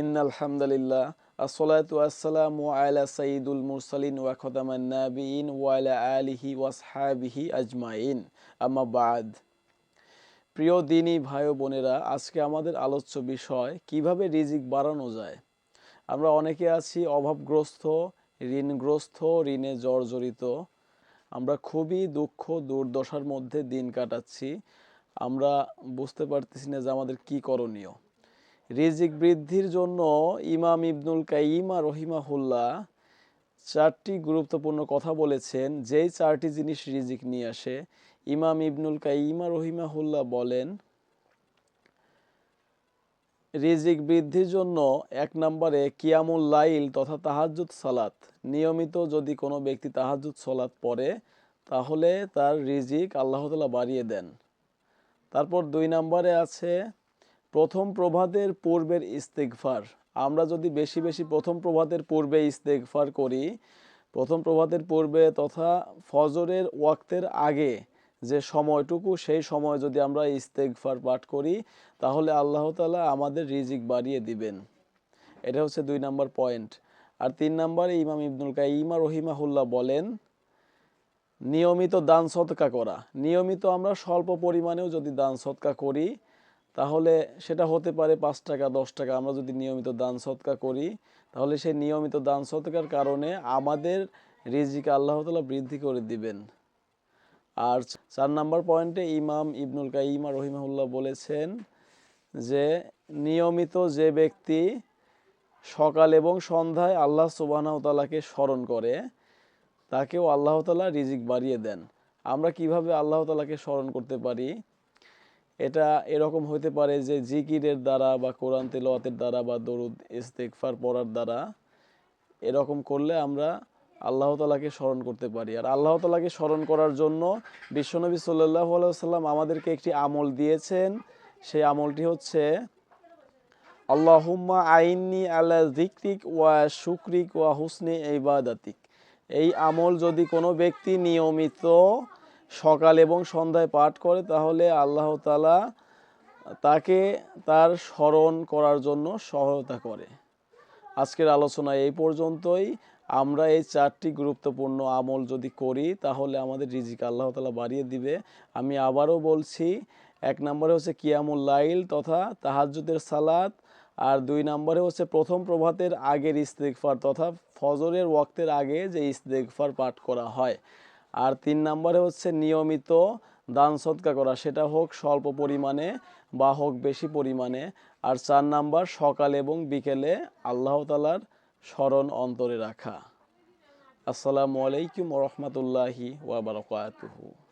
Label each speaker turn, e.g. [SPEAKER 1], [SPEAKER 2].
[SPEAKER 1] ইন্নাল হামদুলিল্লাহ, আসসালাতু আসসালামু আলা সাইয়্যিদুল মুরসালিন ওয়া খাতামান নাবিয়িন ওয়া আলা আলিহি ওয়াসহাবিহি আজমাইন। আম্মা বাদ। প্রিয় দিনী ভাই বোনেরা, আজকে আমাদের আলোচ্য বিষয়, কীভাবে রিজিক বাড়ানো যায়? আমরা অনেকে আছি অভাবগ্রস্ত, ঋণগ্রস্ত, ঋণে জর্জরিত। আমরা খুবই দুঃখ, দুর্দশার মধ্যে দিন কাটাচ্ছি। আমরা বুঝতে পারতেছি না যে আমাদের কি করণীয়। রিজিক বৃদ্ধির জন্য ইমাম ইবনুল কাইমা রহিমাহুল্লাহ চারটি গুরুত্বপূর্ণ কথা বলেছেন। যেই চারটি জিনিস রিজিক নিয়ে আসে, ইমাম ইবনুল কাইমা রহিমাহুল্লাহ বলেন, রিজিক বৃদ্ধির জন্য এক নম্বরে কিয়ামুল লাইল তথা তাহাজ্জুদ সালাত। নিয়মিত যদি কোনো ব্যক্তি তাহাজ্জুদ সালাত পড়ে, তাহলে তার রিজিক আল্লাহ তালা বাড়িয়ে দেন। তারপর দুই নম্বরে আছে প্রথম প্রভাতের পূর্বের ইস্তেকফার আমরা যদি বেশি বেশি প্রথম প্রভাতের পূর্বে ইস্তেকফার করি, প্রথম প্রভাতের পূর্বে তথা ফজরের ওয়াক্তের আগে যে সময়টুকু, সেই সময় যদি আমরা ইস্তেকফার পাঠ করি, তাহলে আল্লাহ তালা আমাদের রিজিক বাড়িয়ে দিবেন। এটা হচ্ছে দুই নম্বর পয়েন্ট। আর তিন নম্বরে ইমাম ইবনুল কাইমা রহিমাহুল্লাহ বলেন, নিয়মিত দান সৎকা করা। নিয়মিত আমরা স্বল্প পরিমাণেও যদি দান সৎকা করি তাহলে সেটা হতে পারে পাঁচ টাকা, দশ টাকা। আমরা যদি নিয়মিত দান সৎকা করি, তাহলে সেই নিয়মিত দান সৎকার কারণে আমাদের রিজিকে আল্লাহ তালা বৃদ্ধি করে দিবেন। আর চার নাম্বার পয়েন্টে ইমাম ইবনুল কাইমা রহিমাহুল্লাহ বলেছেন যে, নিয়মিত যে ব্যক্তি সকাল এবং সন্ধ্যায় আল্লাহ সুবাহতালাকে স্মরণ করে, তাকেও আল্লাহ তালা রিজিক বাড়িয়ে দেন। আমরা কীভাবে আল্লাহ তালাকে স্মরণ করতে পারি? এটা এরকম হতে পারে যে জিকিরের দ্বারা বা কোরআন তেলাওয়াতের দ্বারা বা দরুদ ইস্তেকফার পড়ার দ্বারা এরকম করলে আমরা আল্লাহ তালাকে স্মরণ করতে পারি। আর আল্লাহ তালাকে স্মরণ করার জন্য বিশ্বনবী সাল্লাহ সাল্লাম আমাদেরকে একটি আমল দিয়েছেন। সেই আমলটি হচ্ছে, আল্লাহুম্মা আইনি আল্লাহ জিক্রিক ওয়া শুক্রিক ওয়া হুসনি ইবাদাতিক। এই আমল যদি কোনো ব্যক্তি নিয়মিত সকাল এবং সন্ধ্যায় পাঠ করে, তাহলে আল্লাহ তালা তাকে তার স্মরণ করার জন্য সহায়তা করে। আজকের আলোচনা এই পর্যন্তই। আমরা এই চারটি গুরুত্বপূর্ণ আমল যদি করি, তাহলে আমাদের রিজিক আল্লাহ তালা বাড়িয়ে দিবে। আমি আবারও বলছি, এক নম্বরে হচ্ছে কিয়ামুল লাইল তথা তাহাজুদের সালাত, আর দুই নম্বরে হচ্ছে প্রথম প্রভাতের আগের ইস্তেকফার তথা ফজরের ওয়াক্তের আগে যে ইস্তেকফার পাঠ করা হয়। আর তিন নম্বরে হচ্ছে নিয়মিত দান সৎকা করা। সেটা হোক স্বল্প পরিমাণে বা হোক বেশি পরিমাণে। আর চার নাম্বার, সকাল এবং বিকেলে আল্লাহ তালার স্মরণ অন্তরে রাখা। আসসালামু আলাইকুম রহমতুল্লাহি ওয়াবারকাতুহু